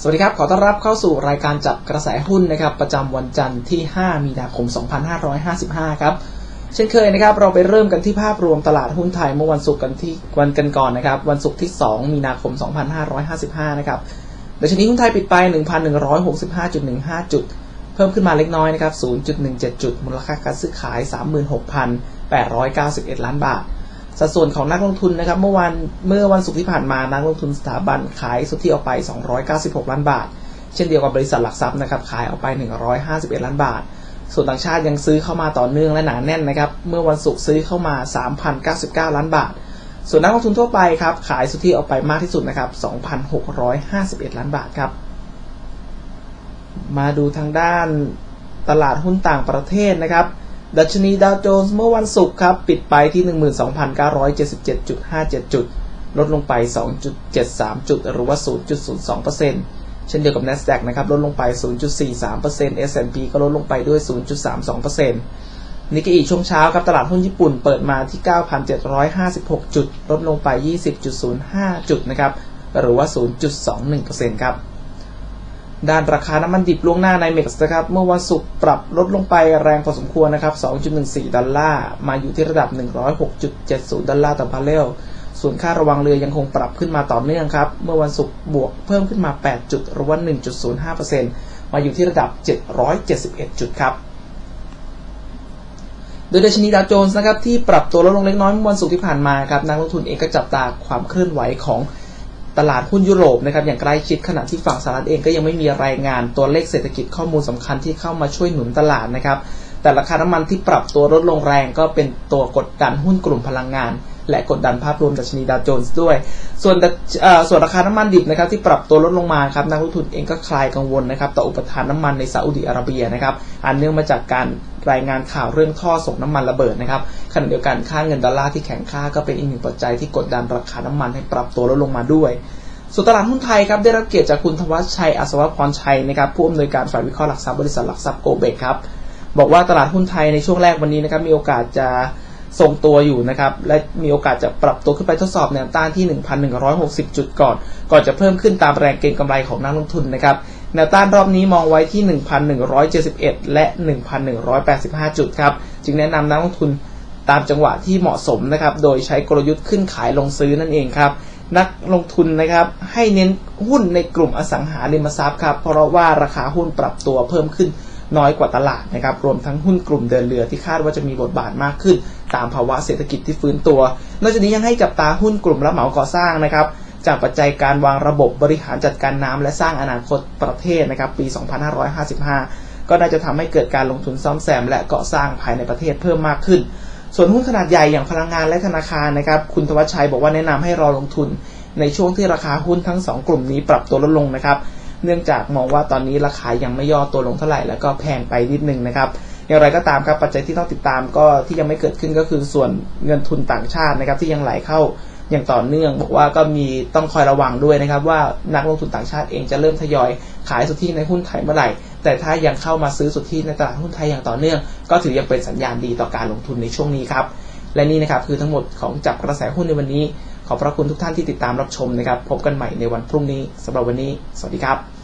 สวัสดีครับ ขอต้อนรับเข้าสู่รายการจับกระแสหุ้นนะครับ ประจำวันจันทร์ที่ 5 มีนาคม 2555 ครับ เช่นเคยนะครับ เราไปเริ่มกันที่ภาพรวมตลาดหุ้นไทยเมื่อวันศุกร์กันที่วันกันก่อนนะครับ วันศุกร์ที่ 2 มีนาคม 2555 นะครับดัชนีหุ้นไทยปิดไป 1,165.15 จุด เพิ่มขึ้นมาเล็กน้อยนะครับ 0.17 จุด มูลค่าการซื้อขาย 36,891 ล้านบาท สัดส่วนของนักลงทุนนะครับเมื่อวันเมื่อวันศุกร์ที่ผ่านมานักลงทุนสถาบันขายสุทธิออกไป 296 ล้านบาท เช่นเดียวกับบริษัทหลักทรัพย์นะครับขายออกไป 151 ล้านบาท ส่วนต่างชาติยังซื้อเข้ามาต่อเนื่องและหนาแน่นนะครับเมื่อวันศุกร์ซื้อเข้ามา 3,099 ล้านบาท ส่วนนักลงทุนทั่วไปครับขายสุทธิออกไปมากที่สุดนะครับ2,651 ล้านบาทครับมาดูทางด้านตลาดหุ้นต่างประเทศนะครับ ดัชนีดาวโจนส์เมื่อวันศุกร์ครับ ปิดไปที่ 12,977.57 จุด ลดลงไป 2.73 จุด หรือว่า 0.02%เช่นเดียวกับ NASDAQ นะครับ ลดลงไป 0.43% S&P ก็ลดลงไปด้วย 0.32%นิกเกอีช่วงเช้าครับ ตลาดหุ้นญี่ปุ่นเปิดมาที่ 9,756 จุด ลดลงไป 20.05 จุดนะครับ หรือว่า 0.21%ครับ ด้านราคาน้ำมันดิบล่วงหน้าในเม็กซ์นะครับ เมื่อวันศุกร์ปรับลดลงไปแรงพอสมควรนะครับ 2.14 ดอลลาร์ มาอยู่ที่ระดับ 106.70 ดอลลาร์ต่อบาร์เรล ส่วนค่าระวังเรือยังคงปรับขึ้นมาต่อเนื่องครับ เมื่อวันศุกร์บวกเพิ่มขึ้นมา 8 จุดหรือว่า 1.05%มาอยู่ที่ระดับ 771 จุดครับ โดยดัชนีดาวโจนส์นะครับที่ปรับตัวลดลงเล็กน้อยเมื่อวันศุกร์ที่ผ่านมาครับนักลงทุนเองก็จับตาความเคลื่อนไหวของ ตลาดหุ้นยุโรปนะครับอย่างใกล้ชิดขณะที่ฝั่งสหรัฐเองก็ยังไม่มีรายงานตัวเลขเศรษฐกิจข้อมูลสำคัญที่เข้ามาช่วยหนุนตลาดนะครับแต่ราคาน้ำมันที่ปรับตัวลดลงแรงก็เป็นตัวกดดันหุ้นกลุ่มพลังงาน และกดดันภาพรวมดัชนีดาวโจนส์ด้วย ส่วนส่วนราคาน้ำมันดิบนะครับที่ปรับตัวลดลงมาครับนักลงทุนเองก็คลายกังวลนะครับต่ออุปทานน้ามันในซาอุดิอาระเบียนะครับอันเนื่องมาจากการรายงานข่าวเรื่องท่อส่งน้ำมันระเบิดนะครับขณะเดียวกันค่าเงินดอลลาร์ที่แข็งค่าก็เป็นอีกหนึ่งปัจจัยที่กดดันราคาน้ำมันให้ปรับตัวลดลงมาด้วยส่วนตลาดหุ้นไทยครับได้รับเกียรติจากคุณธวัชชัยอัศวพรชัยนะครับผู้อำนวยการฝ่ายวิเคราะห์หลักทรัพย์บริษัทหลักทรัพย์โกเบกครับบอกว่าตลาดหุ้นไทยในช่วงแรกวันนี้นะครับมีโอกาสจะ ทรงตัวอยู่นะครับ และมีโอกาสจะปรับตัวขึ้นไปทดสอบแนวต้านที่ 1,160 จุดก่อน ก่อนจะเพิ่มขึ้นตามแรงเก็งกำไรของนักลงทุนนะครับ แนวต้านรอบนี้มองไว้ที่ 1,171 และ 1,185 จุดครับ จึงแนะนำนักลงทุนตามจังหวะที่เหมาะสมนะครับ โดยใช้กลยุทธ์ขึ้นขายลงซื้อนั่นเองครับ นักลงทุนนะครับให้เน้นหุ้นในกลุ่มอสังหาริมทรัพย์ครับ เพราะว่าราคาหุ้นปรับตัวเพิ่มขึ้น น้อยกว่าตลาดนะครับรวมทั้งหุ้นกลุ่มเดินเรือที่คาดว่าจะมีบทบาทมากขึ้น ตามภาวะเศรษฐกิจที่ฟื้นตัวนอกจากนี้ยังให้จับตาหุ้นกลุ่มรับเหมาก่อสร้างนะครับจากปัจจัยการวางระบบบริหารจัดการน้ำและสร้างอนาคตประเทศนะครับปี 2555 ก็น่าจะทำให้เกิดการลงทุนซ่อมแซม และก่อสร้างภายในประเทศเพิ่มมากขึ้น ส่วนหุ้นขนาดใหญ่อย่างพลังงานและธนาคารนะครับ คุณทวัชชัยบอกว่าแนะนำให้รอลงทุน ในช่วงที่ราคาหุ้นทั้ง 2 กลุ่มนี้ปรับตัวลดลงนะครับ เนื่องจากมองว่าตอนนี้ราคายังไม่ย่อตัวลงเท่าไหร่แล้วก็แพงไปนิดนึงนะครับอย่างไรก็ตามครับปัจจัยที่ต้องติดตามก็ที่ยังไม่เกิดขึ้นก็คือส่วนเงินทุนต่างชาตินะครับที่ยังไหลเข้าอย่างต่อเนื่อง บอกว่าก็มีต้องคอยระวังด้วยนะครับ ว่านักลงทุนต่างชาติเองจะเริ่มทยอยขายสุทธิในหุ้นไทยเมื่อไหร่ แต่ถ้ายังเข้ามาซื้อสุทธิในตลาดหุ้นไทยอย่างต่อเนื่อง ก็ถือยังเป็นสัญญาณดีต่อการลงทุนในช่วงนี้ครับและนี่นะครับคือทั้งหมดของจับกระแสหุ้นในวันนี้ ขอบพระคุณทุกท่านที่ติดตามรับชมนะครับ พบกันใหม่ในวันพรุ่งนี้สำหรับวันนี้ สวัสดีครับ